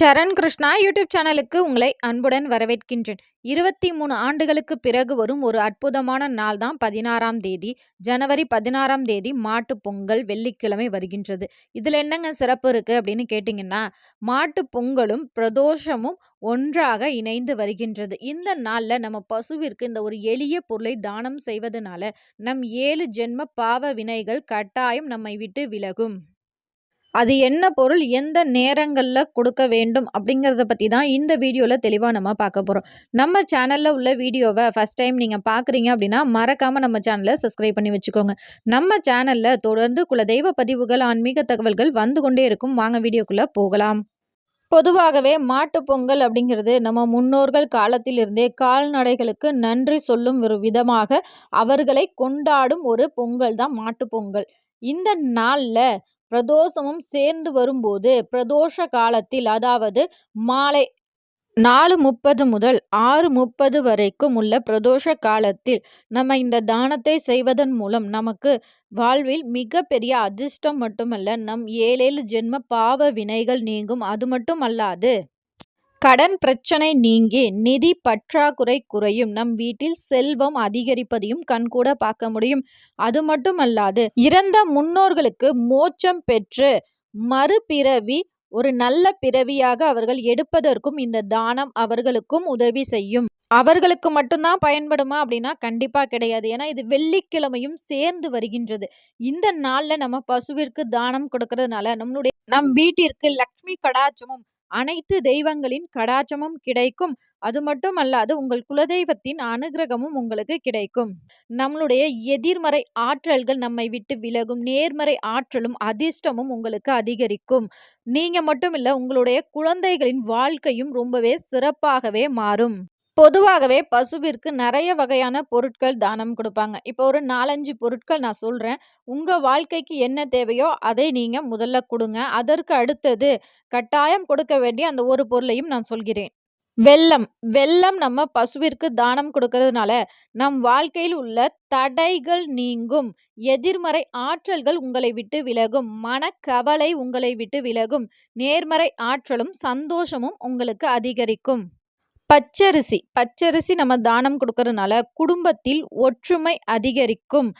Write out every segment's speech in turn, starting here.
சரண் Krishna YouTube சேனலுக்கு உங்களை அன்புடன் வரவேற்கின்றேன். இருபத்தி மூணு ஆண்டுகளுக்கு பிறகு வரும் ஒரு அற்புதமான நாள் தான் பதினாறாம் தேதி. ஜனவரி பதினாறாம் தேதி மாட்டு பொங்கல் வெள்ளிக்கிழமை வருகின்றது. இதில் என்னங்க சிறப்பு இருக்குது அப்படின்னு கேட்டிங்கன்னா மாட்டு பொங்கலும் பிரதோஷமும் ஒன்றாக இணைந்து வருகின்றது. இந்த நாளில் நம்ம பசுவிற்கு இந்த ஒரு எளிய பொருளை தானம் செய்வதனால நம் ஏழு ஜென்ம பாவ வினைகள் கட்டாயம் நம்மை விட்டு விலகும். அது என்ன பொருள் எந்த நேரங்களில் கொடுக்க வேண்டும் அப்படிங்கிறத பற்றி தான் இந்த வீடியோவில் தெளிவாக நம்ம பார்க்க போகிறோம் நம்ம சேனலில் உள்ள வீடியோவை ஃபஸ்ட் டைம் நீங்கள் பார்க்குறீங்க அப்படின்னா மறக்காமல் நம்ம சேனலை சப்ஸ்கிரைப் பண்ணி வச்சுக்கோங்க. நம்ம சேனலில் தொடர்ந்து குலதெய்வ பதிவுகள் ஆன்மீக தகவல்கள் வந்து கொண்டே இருக்கும். வாங்க வீடியோக்குள்ளே போகலாம். பொதுவாகவே மாட்டு பொங்கல் அப்படிங்கிறது நம்ம முன்னோர்கள் காலத்திலிருந்தே கால்நடைகளுக்கு நன்றி சொல்லும் ஒரு விதமாக அவர்களை கொண்டாடும் ஒரு பொங்கல் தான் மாட்டு பொங்கல். இந்த நாளில் பிரதோஷமும் சேர்ந்து வரும்போது பிரதோஷ காலத்தில் அதாவது மாலை நாலு முப்பது முதல் ஆறு முப்பது வரைக்கும் உள்ள பிரதோஷ காலத்தில் நம்ம இந்த தானத்தை செய்வதன் மூலம் நமக்கு வாழ்வில் மிகப்பெரிய அதிர்ஷ்டம் மட்டுமல்ல நம் ஏழேழு ஜென்ம பாவ வினைகள் நீங்கும். அது மட்டும் அல்லாது கடன் பிரச்சனை நீங்கி நிதி பற்றாக்குறை குறையும். நம் வீட்டில் செல்வம் அதிகரிப்பதையும் கண்கூட பார்க்க முடியும். அது மட்டுமல்லாது இறந்த முன்னோர்களுக்கு மோட்சம் பெற்று மறுபிறவி ஒரு நல்ல பிறவியாக அவர்கள் எடுப்பதற்கும் இந்த தானம் அவர்களுக்கும் உதவி செய்யும். அவர்களுக்கு மட்டும்தான் பயன்படுமா அப்படின்னா கண்டிப்பா கிடையாது. ஏன்னா இது வெள்ளிக்கிழமையும் சேர்ந்து வருகின்றது. இந்த நாளில் நம்ம பசுவிற்கு தானம் கொடுக்கறதுனால நம்மளுடைய நம் வீட்டிற்கு லக்ஷ்மி கடாச்சமும் அனைத்து தெய்வங்களின் கடாச்சமும் கிடைக்கும். அது மட்டும் அல்லாது உங்கள் குலதெய்வத்தின் அனுகிரகமும் உங்களுக்கு கிடைக்கும். நம்மளுடைய எதிர்மறை ஆற்றல்கள் நம்மை விட்டு விலகும். நேர்மறை ஆற்றலும் அதிர்ஷ்டமும் உங்களுக்கு அதிகரிக்கும். நீங்க மட்டும் இல்ல உங்களுடைய குழந்தைகளின் வாழ்க்கையும் ரொம்பவே சிறப்பாகவே மாறும். பொதுவாகவே பசுவிற்கு நிறைய வகையான பொருட்கள் தானம் கொடுப்பாங்க. இப்போ ஒரு நாலஞ்சு பொருட்கள் நான் சொல்கிறேன் உங்கள் வாழ்க்கைக்கு என்ன தேவையோ அதை நீங்கள் முதல்ல கொடுங்க. அதற்கு அடுத்தது கட்டாயம் கொடுக்க வேண்டிய அந்த ஒரு பொருளையும் நான் சொல்கிறேன். வெள்ளம் வெள்ளம் நம்ம பசுவிற்கு தானம் கொடுக்கறதுனால நம் வாழ்க்கையில் உள்ள தடைகள் நீங்கும். எதிர்மறை ஆற்றல்கள் உங்களை விட்டு விலகும். மனக்கவலை உங்களை விட்டு விலகும். நேர்மறை ஆற்றலும் சந்தோஷமும் உங்களுக்கு அதிகரிக்கும். பச்சரிசி. பச்சரிசி நம்ம தானம் கொடுக்கறதுனால குடும்பத்தில் ஒற்றுமை அதிகரிக்கும்.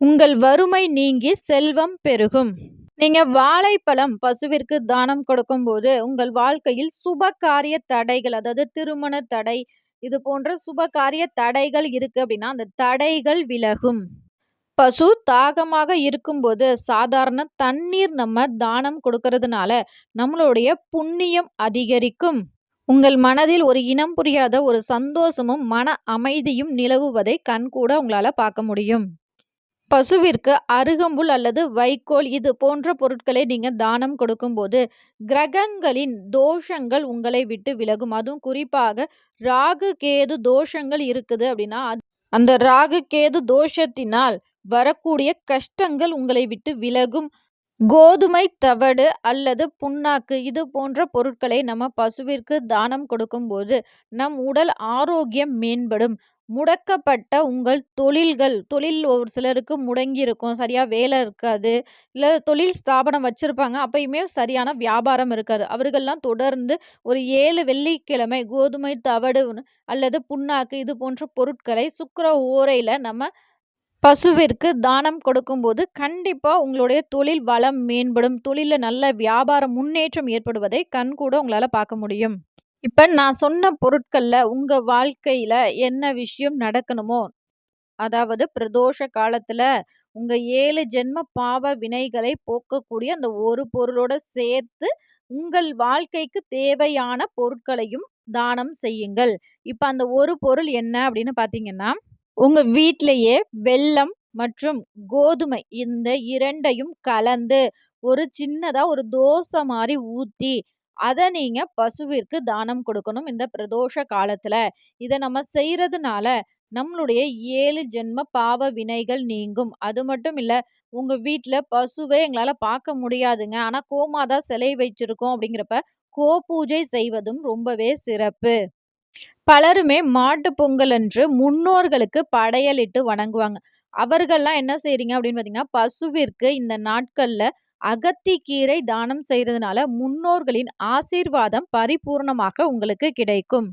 உங்கள் வறுமை நீங்கி செல்வம் பெருகும். நீங்க வாழைப்பழம் பசுவிற்கு தானம் கொடுக்கும்போது உங்கள் வாழ்க்கையில் சுப காரிய தடைகள் அதாவது திருமண தடை இது போன்ற சுப காரிய தடைகள் இருக்கு அப்படின்னா அந்த தடைகள் விலகும். பசு தாகமாக இருக்கும்போது சாதாரண தண்ணீர் நம்ம தானம் கொடுக்கறதுனால நம்மளுடைய புண்ணியம் அதிகரிக்கும். உங்கள் மனதில் ஒரு இனம் புரியாத ஒரு சந்தோஷமும் மன அமைதியும் நிலவுவதை கண்கூட உங்களால் பார்க்க முடியும். பசுவிற்கு அருகம்புல் அல்லது வைக்கோல் இது போன்ற பொருட்களை நீங்கள் தானம் கொடுக்கும்போது கிரகங்களின் தோஷங்கள் உங்களை விட்டு விலகும். அதுவும் குறிப்பாக ராகு கேது தோஷங்கள் இருக்குது அப்படின்னா அந்த ராகு கேது தோஷத்தினால் வரக்கூடிய கஷ்டங்கள் உங்களை விட்டு விலகும். கோதுமை தவடு அல்லது புண்ணாக்கு இது போன்ற பொருட்களை நம்ம பசுவிற்கு தானம் கொடுக்கும்போது நம் உடல் ஆரோக்கியம் மேம்படும். முடக்கப்பட்ட உங்கள் தொழில்கள் தொழில் ஒரு சிலருக்கு முடங்கி இருக்கும் சரியாக வேலை இருக்காது இல்லை தொழில் ஸ்தாபனம் வச்சுருப்பாங்க அப்பயுமே சரியான வியாபாரம் இருக்காது. அவர்கள்லாம் தொடர்ந்து ஒரு ஏழு வெள்ளிக்கிழமை கோதுமை தவடு அல்லது புண்ணாக்கு இது போன்ற பொருட்களை சுக்கர ஓரையில் நம்ம பசுவிற்கு தானம் கொடுக்கும்போது கண்டிப்பாக உங்களுடைய தொழில் வளம் மேம்படும். தொழிலில் நல்ல வியாபார முன்னேற்றம் ஏற்படுவதை கண்கூட உங்களால் பார்க்க முடியும். இப்போ நான் சொன்ன பொருட்களில் உங்கள் வாழ்க்கையில் என்ன விஷயம் நடக்கணுமோ அதாவது பிரதோஷ காலத்தில் உங்கள் ஏழு ஜென்ம பாவ வினைகளை போக்கக்கூடிய அந்த ஒரு பொருளோட சேர்த்து உங்கள் வாழ்க்கைக்கு தேவையான பொருட்களையும் தானம் செய்யுங்கள். இப்போ அந்த ஒரு பொருள் என்ன அப்படின்னு பார்த்தீங்கன்னா உங்க வீட்டிலையே வெல்லம் மற்றும் கோதுமை இந்த இரண்டையும் கலந்து ஒரு சின்னதா ஒரு தோசை மாதிரி ஊத்தி அதை நீங்க பசுவிற்கு தானம் கொடுக்கணும் இந்த பிரதோஷ காலத்துல. இதை நம்ம செய்யறதுனால நம்மளுடைய ஏழு ஜென்ம பாவ வினைகள் நீங்கும். அது மட்டும் இல்ல உங்க வீட்டுல பசுவே எங்களால பார்க்க முடியாதுங்க. ஆனா கோமாதா சிலை வச்சிருக்கோம் அப்படிங்கிறப்ப கோ பூஜை செய்வதும் ரொம்பவே சிறப்பு. பலருமே மாட்டு பொங்கல் அன்று முன்னோர்களுக்கு படையலிட்டு வணங்குவாங்க அவர்கள்லாம் என்ன செய்றீங்க அப்படின்னு பார்த்தீங்கன்னா பசுவிற்கு இந்த நாட்கள்ல அகத்திக்கீரை தானம் செய்றதுனால முன்னோர்களின் ஆசீர்வாதம் பரிபூர்ணமாக உங்களுக்கு கிடைக்கும்.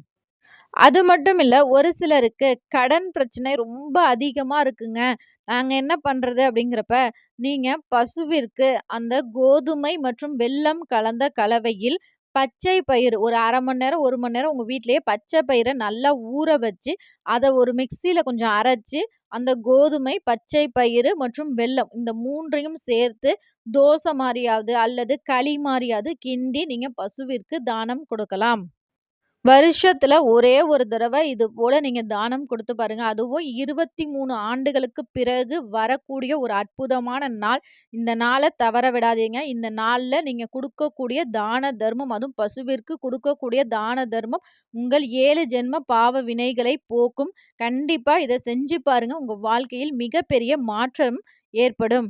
அது மட்டும் இல்ல, ஒரு சிலருக்கு கடன் பிரச்சனை ரொம்ப அதிகமா இருக்குங்க. நாங்க என்ன பண்றது? அப்படிங்கிறப்ப, நீங்க பசுவிற்கு அந்த கோதுமை மற்றும் வெல்லம் கலந்த கலவையில் பச்சை பயிறு ஒரு அரை மணி நேரம், ஒரு மணி நேரம் உங்கள் வீட்லயே பச்சை பயிரை நல்லா ஊற வச்சு, அதை ஒரு மிக்சியில் கொஞ்சம் அரைச்சி அந்த கோதுமை, பச்சை பயிறு மற்றும் வெல்லம் இந்த மூன்றையும் சேர்த்து தோசை மாதிரியாவது அல்லது களி மாதிரியாவது கிண்டி நீங்கள் பசுவிற்கு தானம் கொடுக்கலாம். வருஷத்துல ஒரே ஒரு தடவை இது போல நீங்க தானம் கொடுத்து பாருங்க. அதுவும் 23 ஆண்டுகளுக்கு பிறகு வரக்கூடிய ஒரு அற்புதமான நாள். இந்த நாளை தவற விடாதீங்க. இந்த நாள்ல நீங்க கொடுக்கக்கூடிய தான தர்மம், அதுவும் பசுவிற்கு கொடுக்கக்கூடிய தான தர்மம் உங்கள் ஏழு ஜென்ம பாவ வினைகளை போக்கும். கண்டிப்பா இதை செஞ்சு பாருங்க. உங்க வாழ்க்கையில் மிகப்பெரிய மாற்றம் ஏற்படும்.